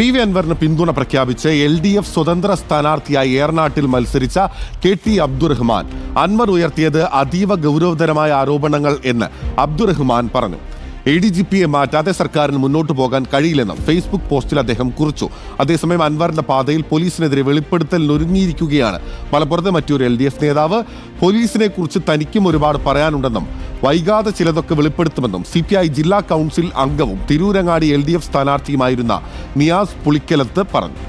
P V അൻവറിന് പിന്തുണ പ്രഖ്യാപിച്ച് എൽ ഡി എഫ് സ്വതന്ത്ര സ്ഥാനാർത്ഥിയായി ഏറനാട്ടിൽ മത്സരിച്ച കെ ടി അബ്ദുറഹ്മാൻ. അൻവർ ഉയർത്തിയത് അതീവ ഗൗരവതരമായ ആരോപണങ്ങൾ എന്ന് അബ്ദുറഹ്മാൻ പറഞ്ഞു. എ ഡി ജി പിയെ മാറ്റാതെ സർക്കാരിന് മുന്നോട്ട് പോകാൻ കഴിയില്ലെന്നും ഫേസ്ബുക്ക് പോസ്റ്റിൽ അദ്ദേഹം കുറിച്ചു. അതേസമയം അൻവറിന്റെ പാതയിൽ പോലീസിനെതിരെ വെളിപ്പെടുത്തലിനൊരുങ്ങിയിരിക്കുകയാണ് മലപ്പുറത്തെ മറ്റൊരു എൽ ഡി എഫ് നേതാവ് പോലീസിനെ കുറിച്ച് തനിക്കും ഒരുപാട് പറയാനുണ്ടെന്നും വൈകാതെ ചിലതൊക്കെ വെളിപ്പെടുത്തുമെന്നും സി പി ഐ ജില്ലാ കൗൺസിൽ അംഗവും തിരൂരങ്ങാടി എൽ ഡി എഫ് സ്ഥാനാർത്ഥിയുമായിരുന്ന നിയാസ് പുളിക്കലത്ത് പറഞ്ഞു.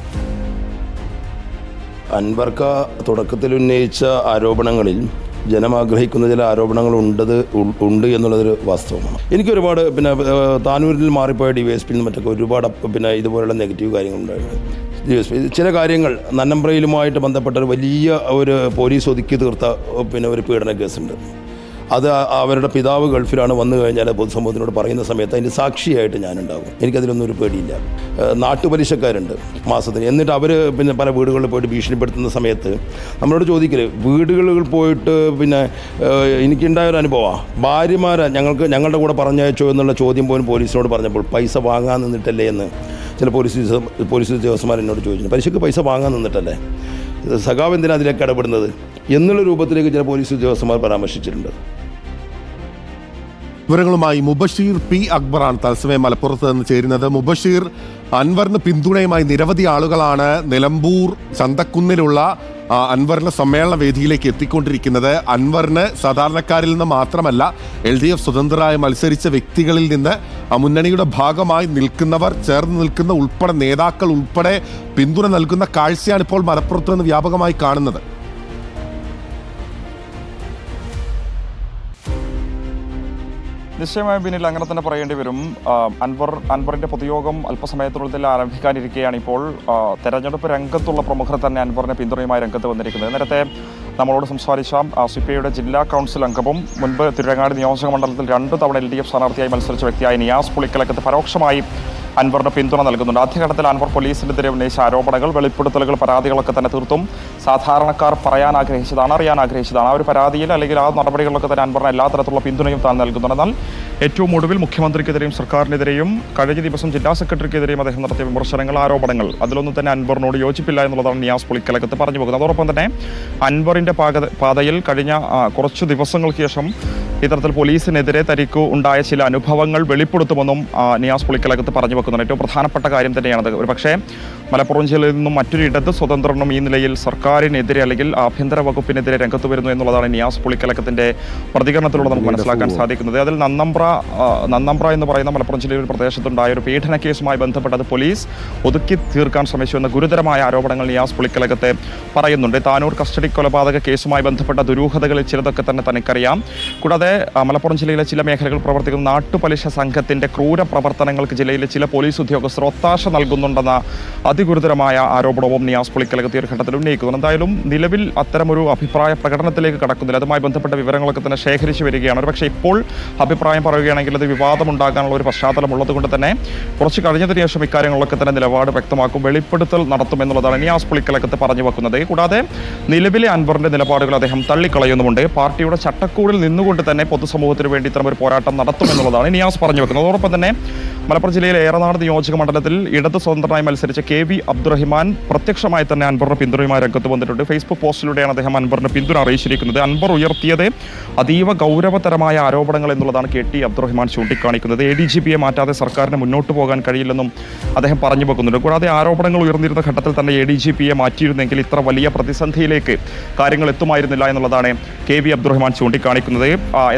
അൻവർക്ക തുടക്കത്തിൽ ഉന്നയിച്ച ആരോപണങ്ങളിൽ ജനം ആഗ്രഹിക്കുന്ന ചില ആരോപണങ്ങൾ ഉണ്ടത് ഉണ്ട് എന്നുള്ളതൊരു വാസ്തവമാണ്. എനിക്ക് ഒരുപാട് പിന്നെ താനൂരിൽ മാറിപ്പോയ ഡി വൈ എസ് പിയിൽ മറ്റൊക്കെ ഒരുപാട് പിന്നെ ഇതുപോലുള്ള നെഗറ്റീവ് പി ചില കാര്യങ്ങൾ നന്നമ്പ്രയിലുമായിട്ട് ബന്ധപ്പെട്ട ഒരു വലിയ ഒരു പോലീസ് ഒതുക്കി തീർത്ത പിന്നെ ഒരു പീഡന കേസുണ്ട്. അത് അവരുടെ പിതാവ് ഗൾഫിലാണ് വന്നു കഴിഞ്ഞാൽ പൊതുസമൂഹത്തിനോട് പറയുന്ന സമയത്ത് അതിന്റെ സാക്ഷിയായിട്ട് ഞാനുണ്ടാകും എനിക്കതിലൊന്നും ഒരു പേടിയില്ല. നാട്ടുപലിശക്കാരുണ്ട് മാസത്തിന് എന്നിട്ട് അവർ പിന്നെ പല വീടുകളിൽ പോയിട്ട് ഭീഷണിപ്പെടുത്തുന്ന സമയത്ത് നമ്മളോട് ചോദിക്കൽ വീടുകളിൽ പോയിട്ട് പിന്നെ എനിക്കുണ്ടായ ഒരു അനുഭവമാണ് ഭാര്യമാരെ ഞങ്ങൾക്ക് ഞങ്ങളുടെ കൂടെ പറഞ്ഞയച്ചോ എന്നുള്ള ചോദ്യം പോലും പോലീസിനോട് പറഞ്ഞപ്പോൾ പൈസ വാങ്ങാൻ നിന്നിട്ടല്ലേ എന്ന് ചില പോലീസ് പോലീസ് ഉദ്യോഗസ്ഥന്മാർ എന്നോട് ചോദിച്ചു. പലിശക്ക് പൈസ വാങ്ങാൻ നിന്നിട്ടല്ലേ? സഖാവ് എന്തിനാണ് അതിലേക്ക് ഇടപെടുന്നത്? എന്നുള്ള രൂപത്തിലേക്ക് ചില പോലീസ് ഉദ്യോഗസ്ഥന്മാർ പരാമർശിച്ചിട്ടുണ്ട്. വിവരങ്ങളുമായി മുബഷീർ പി അക്ബറാണ് തത്സമയം മലപ്പുറത്ത് നിന്ന് ചേരുന്നത്. മുബഷീർ അൻവറിന് പിന്തുണയുമായി നിരവധി ആളുകളാണ് നിലമ്പൂർ ചന്തക്കുന്നിലുള്ള അൻവറിന്റെ സമ്മേളന വേദിയിലേക്ക് എത്തിക്കൊണ്ടിരിക്കുന്നത്. അൻവറിന് സാധാരണക്കാരിൽ നിന്ന് മാത്രമല്ല എൽ ഡി എഫ് സ്വതന്ത്രരായി മത്സരിച്ച വ്യക്തികളിൽ നിന്ന് മുന്നണിയുടെ ഭാഗമായി നിൽക്കുന്നവർ ചേർന്ന് നിൽക്കുന്ന ഉൾപ്പെടെ നേതാക്കൾ ഉൾപ്പെടെ പിന്തുണ നൽകുന്ന കാഴ്ചയാണ് ഇപ്പോൾ മലപ്പുറത്ത് നിന്ന് വ്യാപകമായി കാണുന്നത്. നിശ്ചയമായും പിന്നിൽ അങ്ങനെ തന്നെ പറയേണ്ടി വരും. അൻവർ അൻവറിന്റെ പൊതുയോഗം അല്പസമയത്തിനുള്ളിൽ ആരംഭിക്കാനിരിക്കുകയാണ് ഇപ്പോൾ തെരഞ്ഞെടുപ്പ് രംഗത്തുള്ള പ്രമുഖർ തന്നെ അൻവറിനെ പിന്തുണയുമായി രംഗത്ത് വന്നിരിക്കുന്നത്. നേരത്തെ നമ്മളോട് സംസാരിച്ച സി പി ഐയുടെ ജില്ലാ കൗൺസിൽ അംഗവും മുൻപ് തിരുരങ്ങാടി നിയോജക മണ്ഡലത്തിൽ രണ്ട് തവണ എൽ ഡി എഫ് സ്ഥാനാർത്ഥിയായി മത്സരിച്ച വ്യക്തിയായ നിയാസ് പുളിക്കലക്കത്ത് പരോക്ഷമായി അൻവറിന് പിന്തുണ നൽകുന്നുണ്ട്. ആദ്യഘട്ടത്തിൽ അൻവർ പോലീസിനെതിരെ ഉന്നയിച്ച ആരോപണങ്ങൾ വെളിപ്പെടുത്തലുകൾ പരാതികളൊക്കെ തന്നെ തീർത്തും സാധാരണക്കാർ പറയാൻ ആഗ്രഹിച്ചതാണ് അറിയാൻ ആഗ്രഹിച്ചതാണ്. ആ ഒരു പരാതിയിൽ അല്ലെങ്കിൽ ആ നടപടികളിലൊക്കെ തന്നെ പറഞ്ഞ എല്ലാ തരത്തിലുള്ള പിന്തുണയും താൻ നൽകുന്നുണ്ട്. എന്നാൽ ഏറ്റവും ഒടുവിൽ മുഖ്യമന്ത്രിക്കെതിരെയും സർക്കാരിനെതിരെയും കഴിഞ്ഞ ദിവസം ജില്ലാ സെക്രട്ടറിക്കെതിരെയും അദ്ദേഹം നടത്തിയ വിമർശനങ്ങൾ ആരോപണങ്ങൾ അതിലൊന്നും തന്നെ അൻവറിനോട് യോജിപ്പില്ല എന്നുള്ളതാണ് നിയാസ് പുളിക്കലകത്ത് പറഞ്ഞു പോകുന്നത്. അതോടൊപ്പം തന്നെ അൻവറിന്റെ പാക പാതയിൽ കഴിഞ്ഞ കുറച്ചു ദിവസങ്ങൾക്ക് ശേഷം ഇത്തരത്തിൽ പോലീസിനെതിരെ തനിക്ക് ഉണ്ടായ ചില അനുഭവങ്ങൾ വെളിപ്പെടുത്തുമെന്നും നിയാസ് പുളിക്കലകത്ത് പറഞ്ഞു വെക്കുന്നുണ്ട്. ഏറ്റവും പ്രധാനപ്പെട്ട കാര്യം തന്നെയാണത്. ഒരു പക്ഷേ മലപ്പുറം ജില്ലയിൽ നിന്നും മറ്റൊരു ഇടത് സ്വതന്ത്രനും ഈ നിലയിൽ സർക്കാരിനെതിരെ അല്ലെങ്കിൽ ആഭ്യന്തര വകുപ്പിനെതിരെ രംഗത്ത് വരുന്നു എന്നുള്ളതാണ് നിയാസ് പുളിക്കലക്കത്തിന്റെ പ്രതികരണത്തിലൂടെ നമുക്ക് മനസ്സിലാക്കാൻ സാധിക്കുന്നത്. അതിൽ നന്നമ്പ്ര നന്നമ്പ്ര എന്ന് പറയുന്ന മലപ്പുറം ജില്ലയിൽ ഒരു പ്രദേശത്തുണ്ടായ ഒരു പീഡന കേസുമായി ബന്ധപ്പെട്ട് അത് പോലീസ് ഒതുക്കി തീർക്കാൻ ശ്രമിച്ചു എന്ന ഗുരുതരമായ ആരോപണങ്ങൾ നിയാസ് പുളിക്കലകത്തെ പറയുന്നുണ്ട്. താനൂർ കസ്റ്റഡി കൊലപാതക കേസുമായി ബന്ധപ്പെട്ട ദുരൂഹതകളിൽ ചിലതൊക്കെ തന്നെ തനിക്കറിയാം. കൂടാതെ മലപ്പുറം ജില്ലയിലെ ചില മേഖലകൾ പ്രവർത്തിക്കുന്ന നാട്ടുപലിശ സംഘത്തിന്റെ ക്രൂര പ്രവർത്തനങ്ങൾക്ക് ജില്ലയിലെ ചില പോലീസ് ഉദ്യോഗസ്ഥർ ഒത്താശ നൽകുന്നുണ്ടെന്ന അതിഗുരുതരമായ ആരോപണവും നിയാസ് പുളിക്കലകത്തി ഒരു ഘട്ടത്തിൽ ഉന്നയിക്കുന്നു എന്തായാലും നിലവിൽ അത്തരമൊരു അഭിപ്രായ പ്രകടനത്തിലേക്ക് കടക്കുന്നില്ല. അതുമായി ബന്ധപ്പെട്ട വിവരങ്ങളൊക്കെ തന്നെ ശേഖരിച്ചു വരികയാണ്. പക്ഷേ ഇപ്പോൾ അഭിപ്രായം പറയുകയാണെങ്കിൽ അത് വിവാദമുണ്ടാകാനുള്ള ഒരു പശ്ചാത്തലം ഉള്ളതുകൊണ്ട് തന്നെ കുറച്ച് കഴിഞ്ഞതിന് ശേഷം ഇക്കാര്യങ്ങളൊക്കെ തന്നെ നിലപാട് വ്യക്തമാക്കും വെളിപ്പെടുത്തൽ നടത്തുമെന്നുള്ളതാണ് നിയാസ് പുളിക്കലക്കത്ത് പറഞ്ഞു വെക്കുന്നത്. കൂടാതെ നിലവിലെ അൻവറിന്റെ നിലപാടുകൾ അദ്ദേഹം തള്ളിക്കളയുന്നുമുണ്ട്. പാർട്ടിയുടെ ചട്ടക്കൂടിൽ നിന്നുകൊണ്ട് തന്നെ പൊതുസമൂഹത്തിന് വേണ്ടി ഇത്തരം ഒരു പോരാട്ടം നടത്തുമെന്നുള്ളതാണ് നിയാസ് പറഞ്ഞു വെക്കുന്നത്. അതോടൊപ്പം തന്നെ മലപ്പുറം ജില്ലയിലെ ഏറനാട് നിയോജക മണ്ഡലത്തിൽ ഇടത് സ്വതന്ത്രനായി മത്സരിച്ച കെ വി അബ്ദുറഹിമാൻ പ്രത്യക്ഷമായി തന്നെ അൻവറിന് പിന്തുണയുമായി രംഗത്ത് വന്നിട്ടുണ്ട്. ഫേസ്ബുക്ക് പോസ്റ്റിലൂടെയാണ് അദ്ദേഹം അൻവറിന് പിന്തുണ അറിയിച്ചിരിക്കുന്നത്. അൻവർ ഉയർത്തിയത് അതീവ ഗൗരവതരമായ ആരോപണങ്ങൾ എന്നുള്ളതാണ് കെ ടി അബ്ദുറഹിമാൻ ചൂണ്ടിക്കാണിക്കുന്നത്. എ ഡി ജി പിയെ മാറ്റാതെ സർക്കാരിന് മുന്നോട്ട് പോകാൻ കഴിയില്ലെന്നും അദ്ദേഹം പറഞ്ഞു വെക്കുന്നുണ്ട്. കൂടാതെ ആരോപണങ്ങൾ ഉയർന്നിരുന്ന ഘട്ടത്തിൽ തന്നെ എ ഡി ജി പിയെ മാറ്റിയിരുന്നെങ്കിൽ ഇത്ര വലിയ പ്രതിസന്ധിയിലേക്ക് കാര്യങ്ങൾ എത്തുമായിരുന്നില്ല എന്നുള്ളതാണ് കെ വി അബ്ദുറഹിമാൻ ചൂണ്ടിക്കാണിക്കുന്നത്.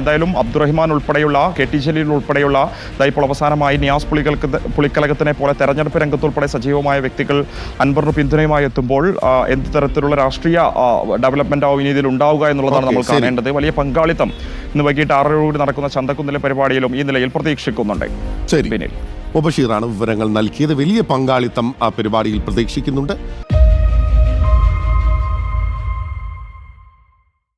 എന്തായാലും അബ്ദുറഹിമാൻ ഉൾപ്പെടെയുള്ള കെ ടി ജലീൽ ഉൾപ്പെടെയുള്ള ഇപ്പോൾ അവസാനമായി നിയാസ് പുളികൾക്ക് പുളിക്കലകത്തിനെ പോലെ തെരഞ്ഞെടുപ്പ് രംഗത്തുൾപ്പെടെ സജീവമായ വ്യക്തികൾ അൻവറിന് പിന്തുണയുമായി എത്തുമ്പോൾ എന്ത് തരത്തിലുള്ള രാഷ്ട്രീയ ഡെവലപ്മെന്റ് ആവും ഇനി ഇതിൽ ഉണ്ടാവുക എന്നുള്ളതാണ് നമ്മൾ കാണേണ്ടത്. വലിയ പങ്കാളിത്തം. ഇന്ന് വൈകിട്ട് കൂടി നടക്കുന്ന ചന്തക്കുന്നിലെ പരിപാടിയിലും ഈ നിലയിൽ പ്രതീക്ഷിക്കുന്നുണ്ട്. ശരി. മുബഷീറാണ് വിവരങ്ങൾ നൽകിയത്. വലിയ പങ്കാളിത്തം ആ പരിപാടിയിൽ പ്രതീക്ഷിക്കുന്നുണ്ട്.